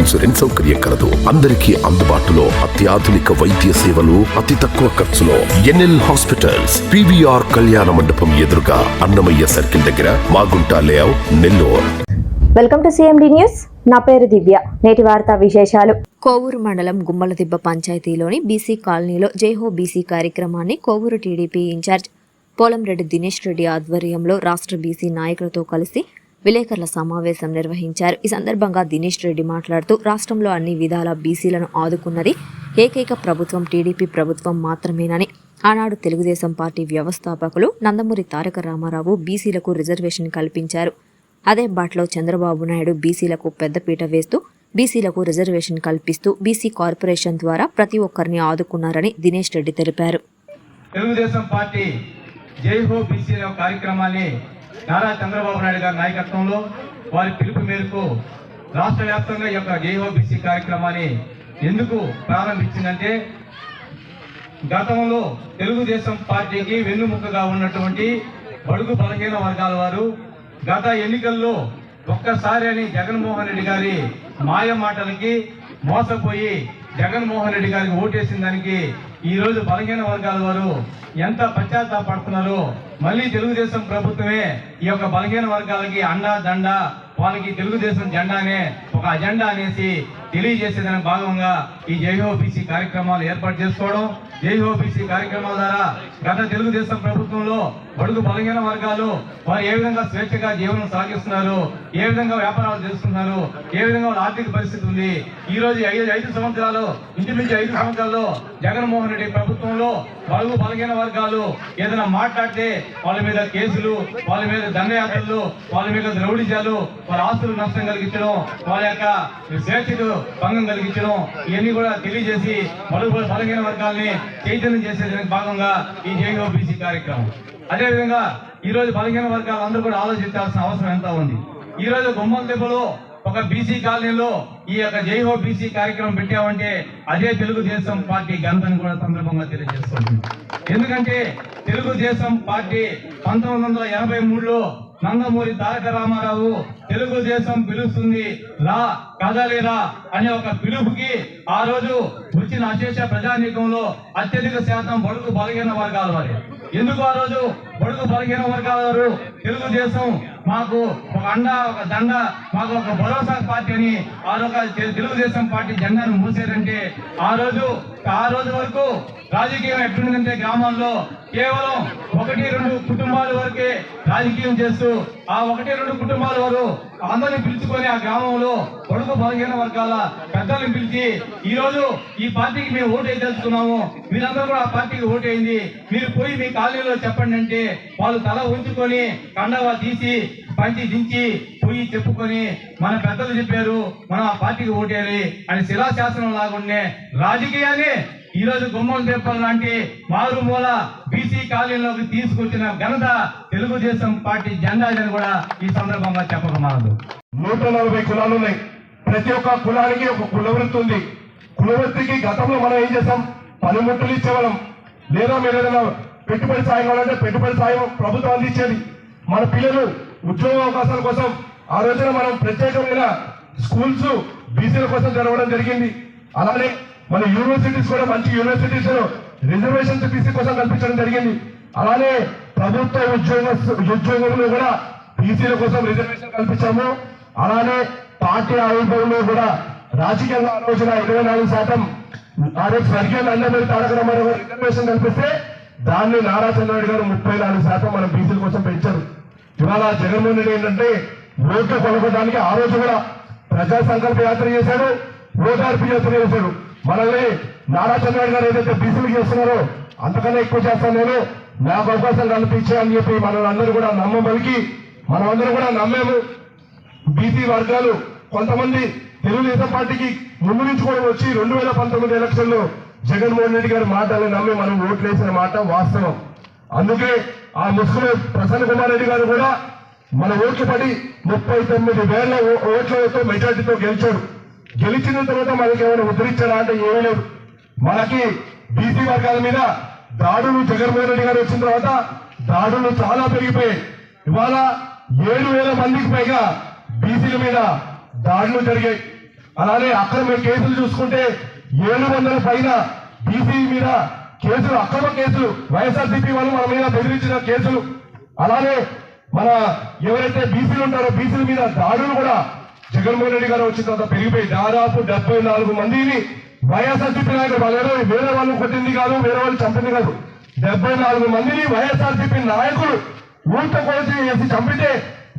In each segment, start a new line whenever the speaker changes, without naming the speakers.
Insurance సౌకర్యం కలదు. అందరికీ అందుబాటులో అత్యాధునిక వైద్య సేవలు అతి తక్కువ ఖర్చులో ఎన్ఎల్ హాస్పిటల్స్ పివిఆర్ కళ్యాణ మండపం ఎదురుగా అన్నమయ్య సర్కిల్ దగ్గర Magunta layout Nellore.
Welcome to CMD news. నా పేరు దివ్య. నేటి వార్తా విశేషాలు.
కోవూరు మండలం గుమ్మలదిబ్బ పంచాయతీలోని బీసీ కాలనీలో జైహో బీసీ కార్యక్రమాన్ని కోవూరు టీడీపీ ఇన్ఛార్జ్ పోలంరెడ్డి దినేష్ రెడ్డి ఆధ్వర్యంలో రాష్ట్ర బీసీ నాయకులతో కలిసి విలేకరుల సమావేశం నిర్వహించారు. ఈ సందర్భంగా దినేష్ రెడ్డి మాట్లాడుతూ రాష్ట్రంలో అన్ని విధాల బీసీలను ఆదుకున్నది ఏకైక ప్రభుత్వం టీడీపీ ప్రభుత్వం మాత్రమేనని. ఆనాడు తెలుగుదేశం పార్టీ వ్యవస్థాపకులు నందమూరి తారక రామారావు బీసీలకు రిజర్వేషన్ కల్పించారు. అదే బాటలో చంద్రబాబు నాయుడు బీసీలకు పెద్దపీట వేస్తూ బీసీలకు రిజర్వేషన్ కల్పిస్తూ బీసీ కార్పొరేషన్ ద్వారా ప్రతి ఒక్కరిని ఆదుకున్నారని దినేష్ రెడ్డి తెలిపారు.
తెలుగుదేశం పార్టీ జై హో బీసీల కార్యక్రమాన్ని నారా చంద్రబాబు నాయుడు గారి నాయకత్వంలో వారి పిలుపు మేరకు రాష్ట్ర వ్యాప్తంగా ఈ యొక్క జై కార్యక్రమాన్ని ఎందుకు ప్రారంభించిందంటే గతంలో తెలుగుదేశం పార్టీకి వెన్నుముక్కగా ఉన్నటువంటి బడుగు బలహీన వర్గాల వారు గత ఎన్నికల్లో ఒక్కసారి అని జగన్మోహన్ రెడ్డి గారి మాయ మాటలకి మోసపోయి జగన్మోహన్ రెడ్డి గారికి ఓటేసిన దానికి ఈ రోజు బలహీన వర్గాల వారు ఎంత పశ్చాత్తాపడుతున్నారో మళ్ళీ తెలుగుదేశం ప్రభుత్వమే ఈ యొక్క బలహీన వర్గాలకి అండా దండ వాళ్ళకి తెలుగుదేశం జెండానే ఒక అజెండా అనేసి తెలియజేసేదాని భాగంగా ఈ జేహోబీసీ కార్యక్రమాలు ఏర్పాటు చేసుకోవడం జైహోబీసీ కార్యక్రమాల ద్వారా గత తెలుగుదేశం ప్రభుత్వంలో బడుగు బలహీన వర్గాలు వారు ఏ విధంగా స్వేచ్ఛగా జీవనం సాగిస్తున్నారు ఏ విధంగా వ్యాపారాలు చేస్తున్నారు ఏ విధంగా ఆర్థిక పరిస్థితి ఉంది ఈ రోజు ఐదు ఐదు సంవత్సరాలు ఇంచుమించు ఐదు సంవత్సరాల్లో జగన్మోహన్ రెడ్డి ప్రభుత్వంలో బడుగు బలహీన వర్గాలు ఏదైనా మాట్లాడితే వాళ్ళ మీద కేసులు వాళ్ళ మీద దండయాత్రలు వాళ్ళ మీద ద్రౌడిజాలు వాళ్ళ ఆస్తులు నష్టం కలిగించడం వాళ్ళ యొక్క స్వేచ్ఛకు భంగం కలిగించడం ఇవన్నీ కూడా తెలియజేసి బడుగు బలహీన వర్గాల్ని చైతన్యం చేసేదానికి భాగంగా ఈ జేఓబీసీ కార్యక్రమం. అదేవిధంగా ఈ రోజు బలహీన వర్గాలు అందరూ కూడా ఆలోచించాల్సిన అవసరం ఎంత ఉంది? ఈ రోజు గుమ్మల దెబ్బలో ఒక బీసీ కాలనీలో ఈ యొక్క జైహో బీసీ కార్యక్రమం పెట్టామంటే అదే తెలుగుదేశం పార్టీ ఘనతని కూడా సందర్భంగా తెలియజేస్తుంది ఎందుకంటే తెలుగుదేశం పార్టీ పంతొమ్మిది వందల ఎనభై మూడులో నందమూరి తారక రామారావు తెలుగుదేశం పిలుస్తుంది. రా కదలిరా అనే ఒక పిలుపుకి ఆ రోజు వచ్చిన అశేష ప్రజానీకంలో అత్యధిక శాతం బడుగు బలహీన వర్గాల వారి ఎందుకు ఆ రోజు? బడుగు బలహీన వర్గాల వారు తెలుగుదేశం మాకు ఒక అండ ఒక దండ మాకు ఒక భరోసా పార్టీ అని ఆ రోజు తెలుగుదేశం పార్టీ జెండాను మూసారంటే ఆ రోజు ఆ రోజు వరకు రాజకీయం ఎట్లుందంటే గ్రామాల్లో కేవలం ఒకటి రెండు కుటుంబాల వరకే రాజకీయం చేస్తూ ఆ ఒకటి రెండు కుటుంబాల వారు అందరిని పిలుచుకొని ఆ గ్రామంలో పొడుగు బలహీన వర్గాల పెద్దల్ని పిలిచి ఈ రోజు ఈ పార్టీకి మేము ఓటు వేయదలుచుకున్నాము. మీరందరూ కూడా ఆ పార్టీకి ఓటు అయింది మీరు పోయి మీ కాలనీలో చెప్పండి అంటే వాళ్ళు తల ఉంచుకొని కండవా తీసి పంచి దించి పోయి చెప్పుకొని మన పెద్దలు చెప్పారు మనం ఆ పార్టీకి ఓటేయాలి అని శిలాశాసనం లాగుండే రాజకీయాన్ని ఈ రోజు గుమ్మల దేపాల్ లాంటి మారుమూల బీసీ కాలనీలోకి తీసుకొచ్చిన ఘనత తెలుగుదేశం పార్టీ జెండాదని కూడా ఈ సందర్భంగా చెప్పకమానదు.
నూట నలభై కులాలు ఉన్నాయి. ప్రతి ఒక్క కులానికి ఒక కులవృత్తి ఉంది. కులవృత్తికి గతంలో మనం ఏం చేసాం పనిముట్లు ఇచ్చేవాళ్ళం. లేదా మీరు ఏదైనా పెట్టుబడి సాయం కావాలంటే పెట్టుబడి సాయం ప్రభుత్వం అందించేది మన పిల్లలు ఉద్యోగ అవకాశాల కోసం ఆ రోజున మనం ప్రత్యేకమైన స్కూల్స్ బీసీల కోసం జరగడం జరిగింది. అలానే మన యూనివర్సిటీస్ కూడా మంచి యూనివర్సిటీస్ రిజర్వేషన్స్ బీసీ కోసం కల్పించడం జరిగింది. అలానే ప్రభుత్వ ఉద్యోగ ఉద్యోగులు కూడా బీసీల కోసం రిజర్వేషన్ కల్పించాము. అలానే పార్టీ ఆవిర్భావంలో కూడా రాజకీయంగా ఆలోచన ఇరవై నాలుగు శాతం ఆ రోజు స్వర్గీయ నందమూరి తారక రామారావు రిజర్వేషన్ కల్పిస్తే దాన్ని నారా చంద్రబాబు గారు ముప్పై నాలుగు శాతం మన బీసీల కోసం పెంచారు. ఇవాళ జగన్మోహన్ రెడ్డి ఏంటంటే ఓట్లు కొనుక్కోడానికి ఆ రోజు కూడా ప్రజా సంకల్ప యాత్ర చేశాడు ఓటార్పి యాత్ర చేశాడు. మనల్ని నారా చంద్రబాబు గారు ఏదైతే బీసీలు చేస్తున్నారో అంతకన్నా ఎక్కువ చేస్తాను నేను. నాకు అవకాశం కల్పించే అని చెప్పి మనం అందరూ కూడా నమ్మబలికి మనం అందరూ కూడా నమ్మేము. బీసీ వర్గాలు కొంతమంది తెలుగుదేశం పార్టీకి ముందు నుంచి కూడా వచ్చి రెండు వేల పంతొమ్మిది ఎలక్షన్లో జగన్మోహన్ రెడ్డి గారి మాటలు నమ్మి మనం ఓట్లేసిన మాట వాస్తవం. అందుకే ఆ ముసుగులో ప్రసన్న కుమార్ రెడ్డి గారు కూడా మన ఓట్లు పడి ముప్పై తొమ్మిది వేల ఓ- ఓట్లతో మెజార్టీతో గెలిచాడు గెలిచిన తర్వాత మనకి ఏమైనా ఉద్ధరించాడా అంటే ఏమీ లేదు. మనకి బీసీ వర్గాల మీద దాడులు జగన్మోహన్ రెడ్డి గారు వచ్చిన తర్వాత దాడులు చాలా పెరిగిపోయాయి. ఇవాళ ఏడు వేల మందికి పైగా బీసీల మీద దాడులు జరిగాయి. అలానే అక్రమ కేసులు చూసుకుంటే ఏడు వందల పైన బీసీ మీద కేసులు అక్రమ కేసులు వైఎస్ఆర్సీపీ వాళ్ళు మన మీద బెదిరించిన కేసులు. అలానే మన ఎవరైతే బీసీలు ఉంటారో బీసీల మీద దాడులు కూడా జగన్మోహన్ రెడ్డి గారు వచ్చిన తర్వాత పెరిగిపోయి దాదాపు డెబ్బై నాలుగు మందిని వైఎస్ఆర్సీపీ నాయకులు వాళ్ళు వేరే వాళ్ళు కొట్టింది కాదు వేరే వాళ్ళు చంపింది కాదు. డెబ్బై నాలుగు మందిని వైఎస్ఆర్సీపీ నాయకులు ఊట కోసి వేసి చంపితే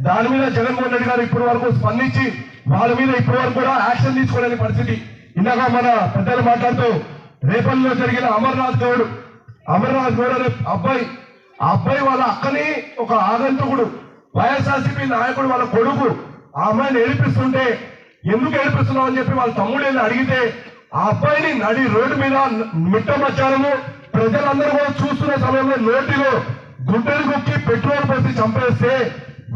దాని మీద జగన్మోహన్ రెడ్డి గారు ఇప్పటి వరకు స్పందించి వాళ్ళ మీద ఇప్పటి వరకు కూడా యాక్షన్ తీసుకోలేని పరిస్థితి. ఇలాగా మన పెద్దలు మాట్లాడుతూ రేపల్లో జరిగిన అమర్నాథ్ గౌడ్ అమర్నాథ్ గౌడ్ అనే అబ్బాయి ఆ అబ్బాయి వాళ్ళ అక్కని ఒక ఆగంతుకుడు వైఎస్ఆర్సీపీ నాయకుడు వాళ్ళ కొడుకు ఆ అమ్మాయిని ఏడిపిస్తుంటే ఎందుకు ఏడిపిస్తున్నావు అని చెప్పి వాళ్ళ తమ్ముడు వెళ్ళి అడిగితే ఆ అబ్బాయిని నడి రోడ్డు మీద మిట్ట మధ్యాహ్నము ప్రజలందరూ కూడా చూస్తున్న సమయంలో నోటిలో గుడ్డలు గుక్కి పెట్రోల్ పోసి చంపేస్తే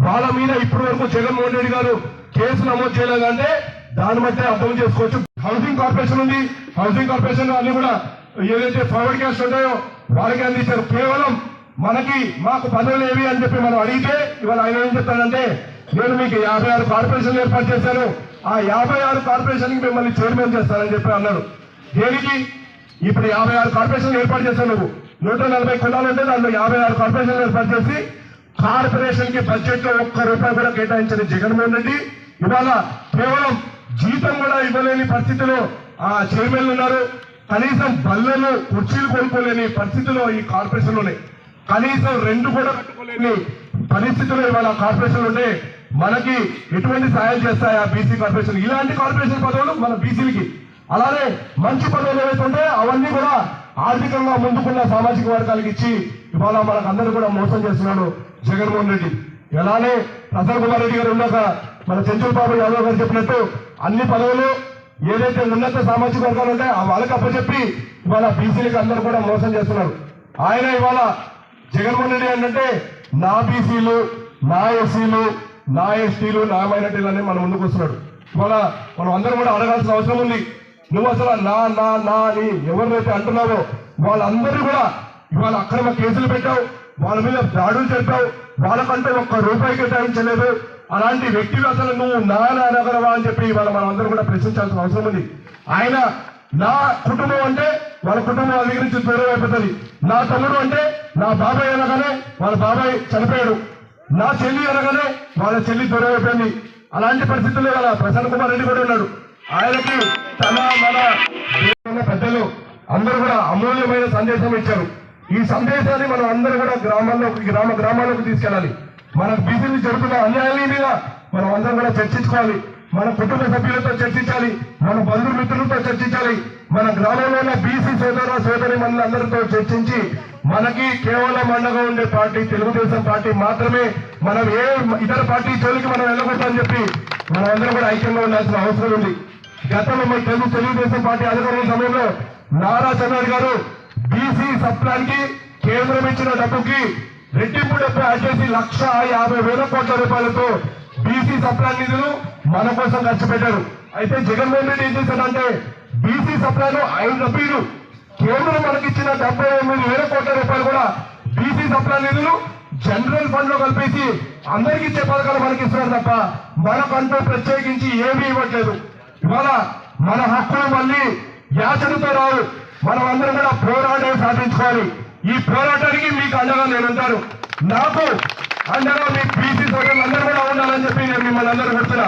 వాళ్ళ మీద ఇప్పటి వరకు జగన్మోహన్ రెడ్డి గారు కేసు నమోదు చేయలేదంటే దాన్ని బట్టి అర్థం చేసుకోవచ్చు. హౌసింగ్ కార్పొరేషన్ ఉంది. హౌసింగ్ కార్పొరేషన్ అన్ని కూడా ఏదైతే ఫార్వర్డ్ క్యాస్ట్ ఉంటాయో వాళ్ళకి అందించారు కేవలం మనకి మాకు పనులు ఏవి అని చెప్పి మనం అడిగితే ఇవాళ ఆయన ఏం చెప్తానంటే నేను మీకు యాభై ఆరు కార్పొరేషన్లు ఏర్పాటు చేశాను. ఆ యాభై ఆరు కార్పొరేషన్కి మిమ్మల్ని చైర్మన్ చేస్తానని చెప్పి అన్నారు దేనికి? ఇప్పుడు యాభై ఆరు కార్పొరేషన్లు ఏర్పాటు చేశావు నువ్వు. నూట నలభై కులాలు ఉంటే దాంట్లో యాభై ఆరు కార్పొరేషన్లు ఏర్పాటు చేసి కార్పొరేషన్కి బడ్జెట్లో ఒక్క రూపాయి కూడా కేటాయించిన జగన్మోహన్ రెడ్డి ఇవాళ కేవలం జీతం కూడా ఇవ్వలేని పరిస్థితిలో ఆ చైర్మన్లు ఉన్నారు. కనీసం బల్లలు కుర్చీలు కొనుక్కోలేని పరిస్థితిలో ఈ కార్పొరేషన్లు ఉన్నాయి. కనీసం రెండు కూడా కట్టుకోలేని పరిస్థితుల్లో ఇవాళ కార్పొరేషన్లు ఉంటే మనకి ఎటువంటి సాయం చేస్తాయి ఆ బీసీ కార్పొరేషన్? ఇలాంటి కార్పొరేషన్ పదవులు మన బీసీలకి. అలానే మంచి పదవులు ఏవైతే అవన్నీ కూడా ఆర్థికంగా ముందుకున్న సామాజిక వర్గాలకు ఇచ్చి ఇవాళ మనకు అందరూ కూడా మోసం చేస్తున్నాడు జగన్మోహన్ రెడ్డి. ఎలానే ప్రసన్న కుమార్ రెడ్డి గారు ఉన్నాక మన చెంచుల బాబు యాదవ్ గారు చెప్పినట్టు అన్ని పదవులు ఏదైతే ఉన్నత సామాజిక వర్గాలు ఉంటాయో ఆ వాళ్ళకి అప్పచెప్పి ఇవాళ బీసీలకు అందరూ కూడా మోసం చేస్తున్నారు. ఆయన ఇవాళ జగన్మోహన్ రెడ్డి ఏంటంటే నా బీసీలు నా ఎస్సీలు నా ఎస్టీలు నా మైనార్టీలు అని మన ముందుకు వస్తున్నాడు. ఇవాళ మనం అందరం కూడా అడగాల్సిన అవసరం ఉంది. నువ్వు అసలు నా నా నా అని ఎవరినైతే అంటున్నావో వాళ్ళందరూ కూడా ఇవాళ అక్రమ కేసులు పెట్టావు. వాళ్ళ మీద దాడులు జరిపావు. వాళ్ళకంటే ఒక్క రూపాయి కేటాయించలేదు. అలాంటి వ్యక్తులు అసలు నువ్వు నా నానగలవా అని చెప్పి ఇవాళ మనం అందరం కూడా ప్రశ్నించాల్సిన అవసరం ఉంది. ఆయన నా కుటుంబం అంటే వాళ్ళ కుటుంబం వాళ్ళ దగ్గర నుంచి దూరం అయిపోతుంది. నా తమ్ముడు అంటే నా బాబాయ్ అనగానే వాళ్ళ బాబాయ్ చనిపోయాడు. నా చెల్లి అనగానే వాళ్ళ చెల్లి దూరం అయిపోయింది. అలాంటి పరిస్థితుల్లో వాళ్ళ ప్రసన్న కుమార్ రెడ్డి కూడా ఉన్నాడు. ఆయనకి తన మన పెద్దలు అందరూ కూడా అమూల్యమైన సందేశం ఇచ్చారు. ఈ సందేశాన్ని మనం అందరూ కూడా గ్రామాల్లో గ్రామ గ్రామాలకు తీసుకెళ్ళాలి. మన బీసీలు జరుగుతున్న అన్యాయాల మీద మనం అందరం కూడా చర్చించుకోవాలి. మన కుటుంబ సభ్యులతో చర్చించాలి. మన బంధుమిత్రులతో చర్చించాలి. మన గ్రామంలో ఉన్న బీసీ సోదర సోదరి అందరితో చర్చించి మనకి కేవలం అండగా ఉండే పార్టీ తెలుగుదేశం పార్టీ మాత్రమే మనం ఏ ఇతర పార్టీ జోలికి మనం వెళ్ళకూడదని చెప్పి మనం అందరం కూడా ఐక్యంగా ఉండాల్సిన అవసరం ఉంది. గతంలో మన తెలుగు తెలుగుదేశం పార్టీ అధికారుల సమయంలో నారా చంద్రబాబు గారు బీసీ సప్లాన్కి కేంద్రం ఇచ్చిన డబ్బుకి రెట్టింపు డబ్బు యాడ్ లక్ష యాభై వేల కోట్ల రూపాయలతో బీసీ సప్లాన్ నిధులు మన కోసం ఖర్చు పెట్టారు. అయితే జగన్మోహన్ రెడ్డి ఏం చేశాడంటే బీసీ సప్లాన్ ఐదు రూపాయలు కేంద్రం మనకిచ్చిన డెబ్బై ఎనిమిది వేల కోట్ల రూపాయలు కూడా బీసీ సప్లాన్ నిధులు జనరల్ ఫండ్లో కలిపేసి అందరికి ఇచ్చే పథకాలు మనకి ఇస్తున్నారు తప్ప మనకంటూ ప్రత్యేకించి ఏమీ ఇవ్వట్లేదు. ఇవాళ మన హక్కులు మళ్ళీ యాచనతో రావు. మనం అందరం కూడా పోరాటం సాధించుకోవాలి. ఈ పోరాటానికి మీకు అండగా లేదంటారు నాకు అండగా మీ బీసీ సోదరులందరూ కూడా ఉండాలని చెప్పి నేను మిమ్మల్ని అందరూ కొడుతున్నా